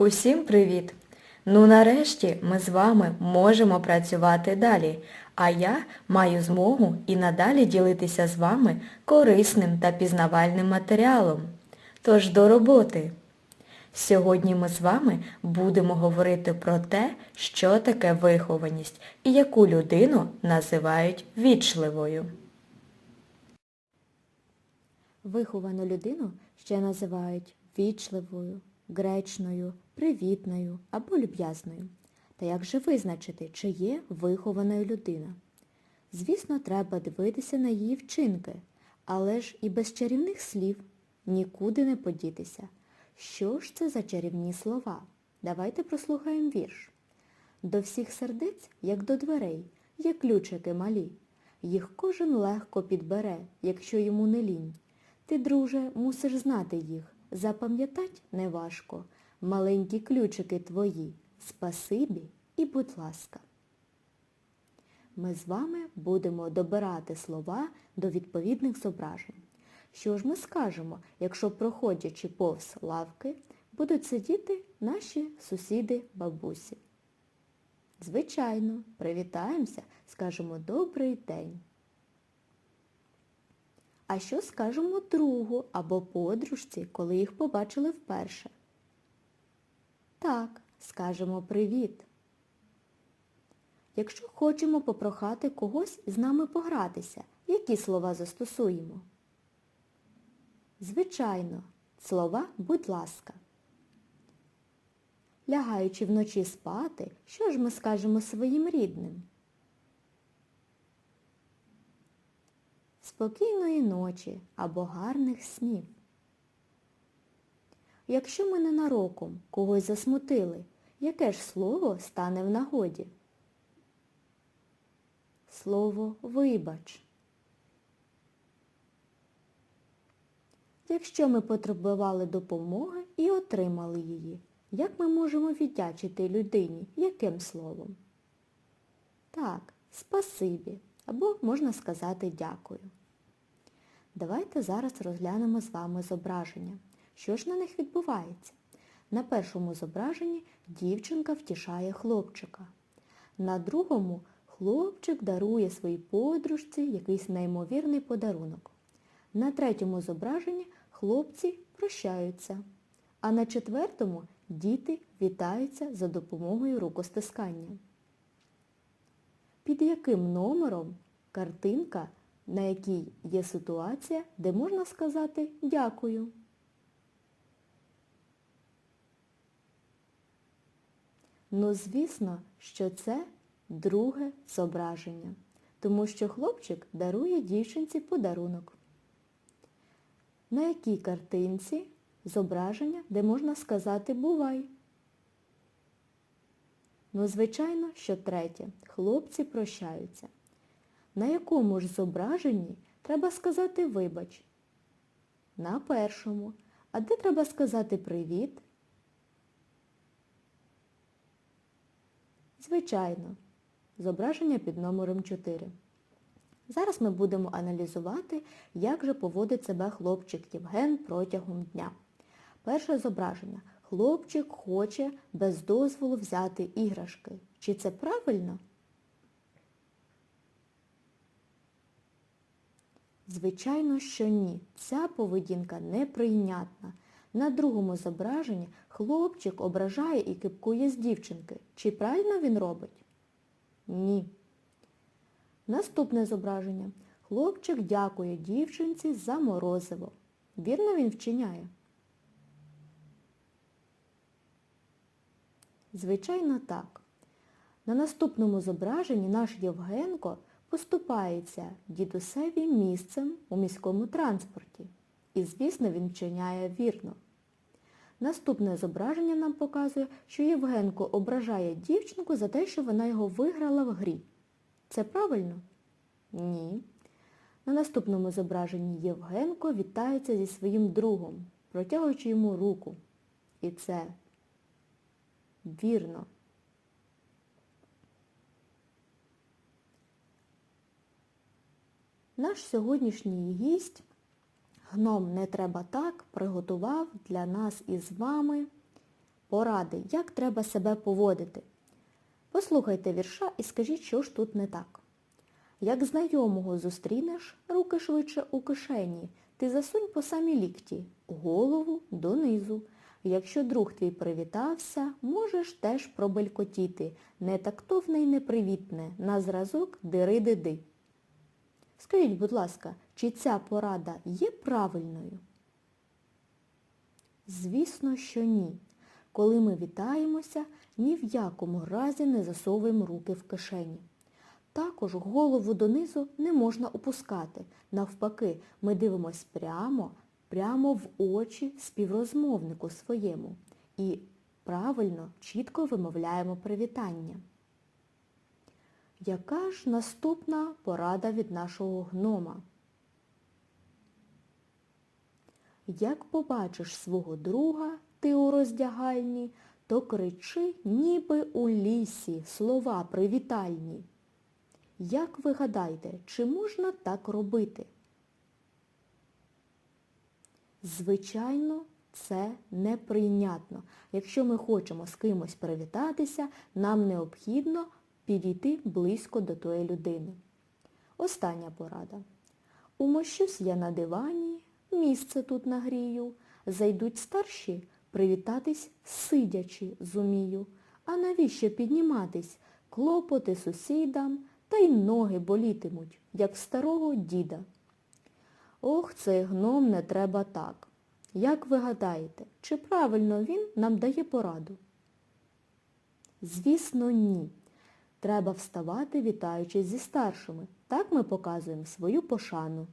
Усім привіт! Ну нарешті ми з вами можемо працювати далі, а я маю змогу і надалі ділитися з вами корисним та пізнавальним матеріалом. Тож до роботи! Сьогодні ми з вами будемо говорити про те, що таке вихованість і яку людину називають вічливою. Виховану людину ще називають вічливою, гречною, привітною або люб'язною. Та як же визначити, чи є вихованою людина? Звісно, треба дивитися на її вчинки, але ж і без чарівних слів нікуди не подітися. Що ж це за чарівні слова? Давайте прослухаємо вірш. До всіх сердець, як до дверей, є ключики малі. Їх кожен легко підбере, якщо йому не лінь. Ти, друже, мусиш знати їх, запам'ятать неважко. Маленькі ключики твої, спасибі і будь ласка. Ми з вами будемо добирати слова до відповідних зображень. Що ж ми скажемо, якщо, проходячи повз лавки, будуть сидіти наші сусіди-бабусі? Звичайно, привітаємося, скажемо «Добрий день». А що скажемо другу або подружці, коли їх побачили вперше? Так, скажемо привіт. Якщо хочемо попрохати когось з нами погратися, які слова застосуємо? Звичайно, слова «будь ласка». Лягаючи вночі спати, що ж ми скажемо своїм рідним? Спокійної ночі або гарних снів. Якщо ми ненароком когось засмутили, яке ж слово стане в нагоді? Слово вибач. Якщо ми потребували допомоги і отримали її, як ми можемо віддячити людині, яким словом? Так, спасибі, або можна сказати дякую. Давайте зараз розглянемо з вами зображення. Що ж на них відбувається? На першому зображенні дівчинка втішає хлопчика. На другому хлопчик дарує своїй подружці якийсь неймовірний подарунок. На третьому зображенні хлопці прощаються. А на четвертому діти вітаються за допомогою рукостискання. Під яким номером картинка, на якій є ситуація, де можна сказати дякую? Ну, звісно, що це друге зображення, тому що хлопчик дарує дівчинці подарунок. На якій картинці зображення, де можна сказати бувай? Ну, звичайно, що третє. Хлопці прощаються. На якому ж зображенні треба сказати вибач? На першому. А де треба сказати привіт? Звичайно, зображення під номером 4. Зараз ми будемо аналізувати, як же поводить себе хлопчик Євген протягом дня. Перше зображення. Хлопчик хоче без дозволу взяти іграшки. Чи це правильно? Звичайно, що ні. Ця поведінка неприйнятна. На другому зображенні хлопчик ображає і кипкує з дівчинки. Чи правильно він робить? Ні. Наступне зображення. Хлопчик дякує дівчинці за морозиво. Вірно він вчиняє? Звичайно, так. На наступному зображенні наш Євгенко поступається дідусеві місцем у міському транспорті. І, звісно, він вчиняє вірно. Наступне зображення нам показує, що Євгенко ображає дівчинку за те, що вона його виграла в грі. Це правильно? Ні. На наступному зображенні Євгенко вітається зі своїм другом, протягуючи йому руку. І це вірно. Наш сьогоднішній гість, гном не треба так, приготував для нас із вами поради, як треба себе поводити. Послухайте вірша і скажіть, що ж тут не так. Як знайомого зустрінеш, руки швидше у кишені, ти засунь по самі лікті, голову донизу. Якщо друг твій привітався, можеш теж пробелькотіти, не тактовне й непривітне, на зразок дири-диди. Скажіть, будь ласка, чи ця порада є правильною? Звісно, що ні. Коли ми вітаємося, ні в якому разі не засовуємо руки в кишені. Також голову донизу не можна опускати. Навпаки, ми дивимось прямо, прямо в очі співрозмовнику своєму і правильно, чітко вимовляємо привітання. Яка ж наступна порада від нашого гнома? Як побачиш свого друга ти у роздягальні, то кричи, ніби у лісі, слова привітальні. Як ви гадаєте, чи можна так робити? Звичайно, це неприйнятно. Якщо ми хочемо з кимось привітатися, нам необхідно підійти близько до тої людини. Остання порада. Умощусь я на дивані, місце тут нагрію. Зайдуть старші, привітатись сидячи зумію. А навіщо підніматись? Клопоти сусідам, та й ноги болітимуть, як старого діда. Ох, цей гном не треба так. Як ви гадаєте, чи правильно він нам дає пораду? Звісно, ні. Треба вставати, вітаючись зі старшими. Так ми показуємо свою пошану.